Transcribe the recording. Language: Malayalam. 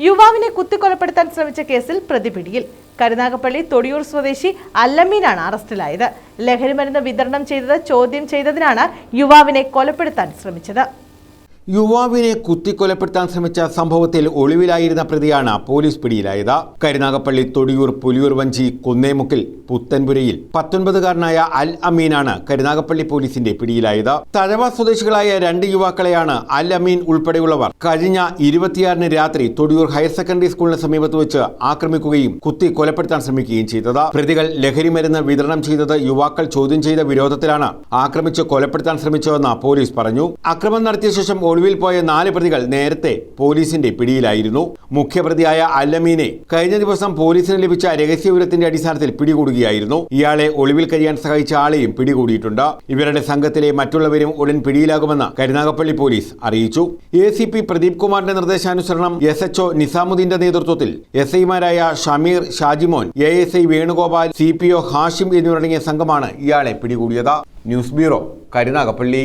യുവാവിനെ കുത്തിക്കൊലപ്പെടുത്താൻ ശ്രമിച്ച കേസിൽ പ്രതിപിടിയിൽ. കരുനാഗപ്പള്ളി തൊടിയൂർ സ്വദേശി അല്ലമീനാണ് അറസ്റ്റിലായത്. ലഹരിമരുന്ന് വിതരണം ചെയ്തത് ചോദ്യം ചെയ്തതിനാണ് യുവാവിനെ കൊലപ്പെടുത്താൻ ശ്രമിച്ചത്. യുവാവിനെ കുത്തിക്കൊലപ്പെടുത്താൻ ശ്രമിച്ച സംഭവത്തിൽ ഒളിവിലായിരുന്ന പ്രതിയാണ് പോലീസ് പിടിയിലായത്. കരുനാഗപ്പള്ളി തൊടിയൂർ പുലിയൂർ വഞ്ചി കുന്നേമുക്കിൽ പുത്തൻപുരയിൽ പത്തൊൻപതുകാരനായ അൽ അമീനാണ് കരുനാഗപ്പള്ളി പോലീസിന്റെ പിടിയിലായത്. തഴവ സ്വദേശികളായ രണ്ട് യുവാക്കളെയാണ് അൽ അമീൻ ഉൾപ്പെടെയുള്ളവർ കഴിഞ്ഞ ഇരുപത്തിയാറിന് രാത്രി തൊടിയൂർ ഹയർ സെക്കൻഡറി സ്കൂളിന് സമീപത്ത് വെച്ച് ആക്രമിക്കുകയും കുത്തി കൊലപ്പെടുത്താൻ ശ്രമിക്കുകയും ചെയ്തത്. പ്രതികൾ ലഹരിമരുന്ന് വിതരണം ചെയ്തത് യുവാക്കൾ ചോദ്യം ചെയ്ത വിരോധത്തിലാണ് ആക്രമിച്ച് കൊലപ്പെടുത്താൻ ശ്രമിച്ചതെന്ന് പോലീസ് പറഞ്ഞു. അക്രമം നടത്തിയ ശേഷം ഒളിവിൽ പോയ നാല് പ്രതികൾ നേരത്തെ പോലീസിന്റെ പിടിയിലായിരുന്നു. മുഖ്യപ്രതിയായ അല്ലമീനെ കഴിഞ്ഞ ദിവസം പോലീസിന് ലഭിച്ച രഹസ്യവിവരത്തിന്റെ അടിസ്ഥാനത്തിൽ പിടികൂടുകയായിരുന്നു. ഇയാളെ ഒളിവിൽ കഴിയാൻ സഹായിച്ച ആളെയും പിടികൂടിയിട്ടുണ്ട്. ഇവരുടെ സംഘത്തിലെ മറ്റുള്ളവരും ഉടൻ പിടിയിലാകുമെന്ന് കരുനാഗപ്പള്ളി പോലീസ് അറിയിച്ചു. എ സി പി പ്രദീപ് കുമാറിന്റെ നിർദ്ദേശാനുസരണം എസ് എച്ച്ഒ നിസാമുദ്ദീന്റെ നേതൃത്വത്തിൽ എസ് ഐമാരായ Shameer Shajimon A S I Venugopal C P O Hashim എന്നിവരടങ്ങിയ സംഘമാണ് ഇയാളെ പിടികൂടിയത്. News bureau Karunagappally.